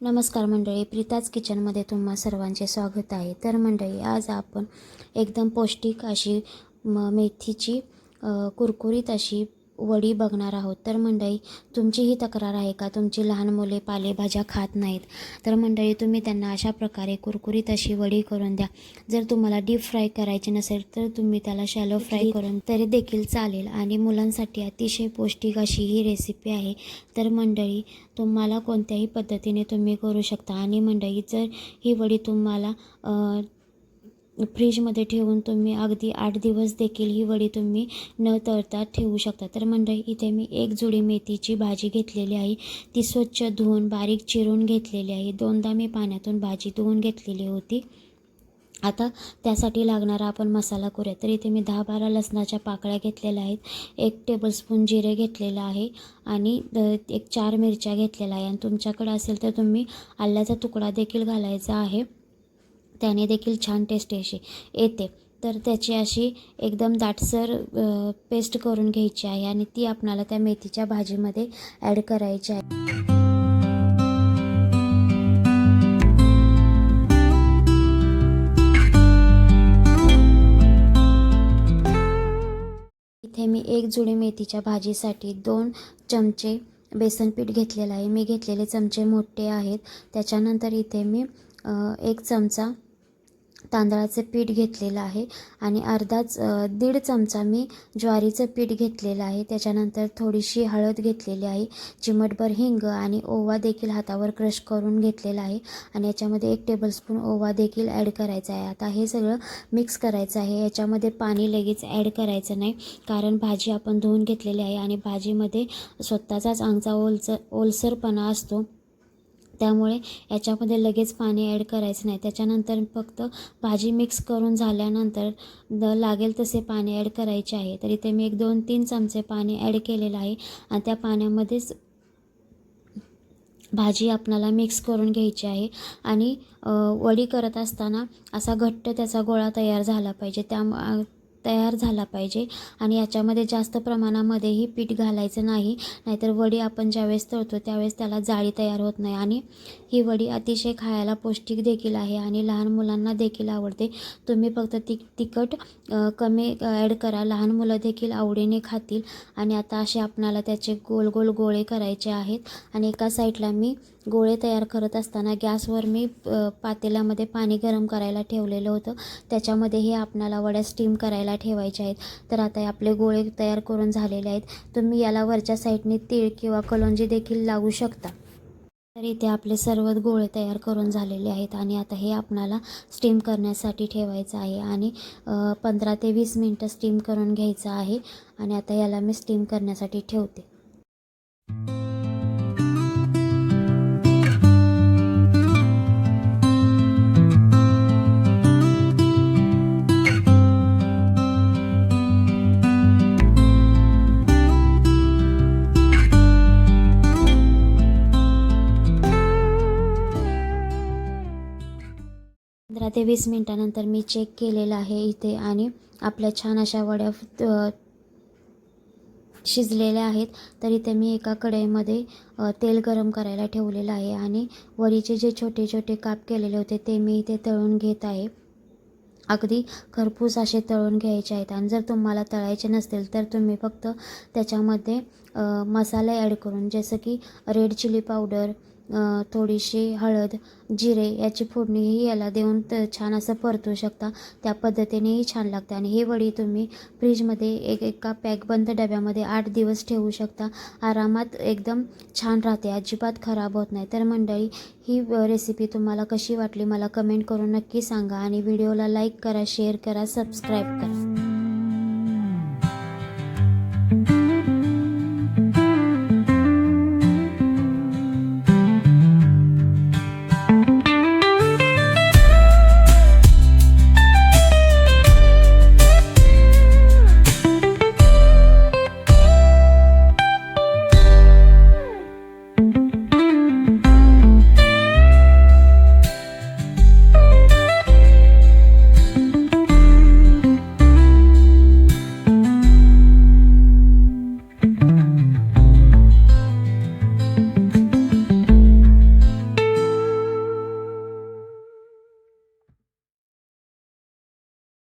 नमस्कार मंडळी प्रीताज किचनमध्ये तुम्हा सर्वांचे स्वागत आहे. तर मंडळी आज आपण एकदम पौष्टिक अशी म मेथीची कुरकुरीत अशी वडी बघणार आहोत. तर मंडळी तुमची ही तक्रार आहे का? तुमची लहान मुले पालेभाज्या खात नाहीत. तर मंडळी तुम्ही त्यांना अशा प्रकारे कुरकुरीत अशी वडी करून द्या. जर तुम्हाला डीप फ्राय करायची नसेल तर तुम्ही त्याला शॅलो फ्राय करून तरी देखील चालेल. आणि मुलांसाठी अतिशय पौष्टिक अशी ही रेसिपी आहे. तर मंडळी तुम्हाला कोणत्याही पद्धतीने तुम्ही करू शकता. आणि मंडळी जर ही वडी तुम्हाला फ्रीजमध्ये ठेवून तुम्ही अगदी आठ दिवस देखील ही वडी तुम्ही न तळता ठेवू शकता. तर मंडळी इथे मी एक जुडी मेथीची भाजी घेतलेली आहे. ती स्वच्छ धुवून बारीक चिरून घेतलेली आहे. दोनदा मी पाण्यातून भाजी धुवून घेतलेली होती. आता त्यासाठी लागणारा आपण मसाला करूया. तर इथे मी दहा बारा लसणाच्या पाकळ्या घेतलेल्या आहेत. एक टेबलस्पून जिरे घेतलेलं आहे आणि एक चार मिरच्या घेतलेल्या आहे. आणि तुमच्याकडे असेल तर तुम्ही आल्याचा तुकडा देखील घालायचा आहे. त्याने देखील छान टेस्ट अशी येते. तर त्याची अशी एकदम दाटसर पेस्ट करून घ्यायची आहे आणि ती आपणाला त्या मेथीच्या भाजीमध्ये ॲड करायची आहे. इथे मी एक जुडी मेथीच्या भाजीसाठी दोन चमचे बेसन पीठ घेतलेलं आहे. मी घेतलेले चमचे मोठे आहेत. त्याच्यानंतर इथे मी एक चमचा तांदळाचं पीठ घेतलेलं आहे आणि अर्धाच दीड चमचा मी ज्वारीचं पीठ घेतलेलं आहे. त्याच्यानंतर थोडीशी हळद घेतलेली आहे चिमटभर हिंग आणि ओवा देखील हातावर क्रश करून घेतलेला आहे आणि याच्यामध्ये एक टेबलस्पून ओवा देखील ॲड करायचा आहे. आता हे सगळं मिक्स करायचं आहे. याच्यामध्ये पाणी लगेच ॲड करायचं नाही कारण भाजी आपण धुवून घेतलेली आहे आणि भाजीमध्ये स्वतःचाच आमचा ओलसर ओलसरपणा असतो. त्यामुळे याच्यामध्ये लगेच पाणी ॲड करायचं नाही. त्याच्यानंतर फक्त भाजी मिक्स करून झाल्यानंतर द लागेल तसे पाणी ॲड करायचे आहे. तर इथे मी एक दोन तीन चमचे पाणी ॲड केलेलं आहे. आणि त्या पाण्यामध्येच भाजी आपणाला मिक्स करून घ्यायची आहे. आणि वडी करत असताना असा घट्ट त्याचा गोळा तयार झाला पाहिजे. त्या तयार झाला पाहिजे. आणि याच्यामध्ये जास्त प्रमाणामध्येही पीठ घालायचं नाही नाहीतर वडी आपण ज्यावेळेस तळतो त्यावेळेस त्याला जाळी तयार होत नाही. आणि ही वडी अतिशय खायला पौष्टिक देखील आहे आणि लहान मुलांना देखील आवडते. तुम्ही फक्त ति तिखट कमी ॲड करा. लहान मुलं देखील आवडीने खातील. आणि आता असे आपणाला त्याचे गोल गोल गोळे करायचे आहेत. आणि एका साईडला मी गोळे तयार करत असताना गॅसवर मी पातेल्यामध्ये पाणी गरम करायला ठेवलेलं होतं. त्याच्यामध्ये हे आपणाला वड्या स्टीम करायला ठेवायच्या आहेत. तर आता हे आपले गोळे तयार करून झालेले आहेत. तुम्ही याला वरच्या साईडने तीळ किंवा कलोंजी देखील लागू शकता. तर इथे आपले सर्व गोळे तयार करून झालेले आहेत आणि आता हे आपणाला स्टीम करण्यासाठी ठेवायचं आहे आणि पंधरा ते वीस मिनटं स्टीम करून घ्यायचं आहे आणि आता याला मी स्टीम करण्यासाठी ठेवते. पंधरा ते वीस मिनटानंतर मी चेक केलेलं आहे इथे आणि आपल्या छान अशा वड्या शिजलेल्या आहेत. तर इथे मी एका कढईमध्ये तेल गरम करायला ठेवलेलं आहे आणि वडीचे जे छोटे छोटे काप केलेले होते ते मी इथे तळून घेत आहे. अगदी खरपूस असे तळून घ्यायचे आहेत आणि जर तुम्हाला तळायचे नसतील तर तुम्ही फक्त त्याच्यामध्ये मसाले ॲड करून जसं की रेड चिली पावडर थोडीशी हळद जिरे याची फोडणीही याला देऊन त छान असं परतू शकता. त्या पद्धतीनेही छान लागते. आणि ही वडी तुम्ही फ्रीजमध्ये एक एका पॅकबंद डब्यामध्ये आठ दिवस ठेवू शकता. आरामात एकदम छान राहते. अजिबात खराब होत नाही. तर मंडळी ही रेसिपी तुम्हाला कशी वाटली मला कमेंट करून नक्की सांगा. आणि व्हिडिओला लाईक करा शेअर करा सबस्क्राईब करा.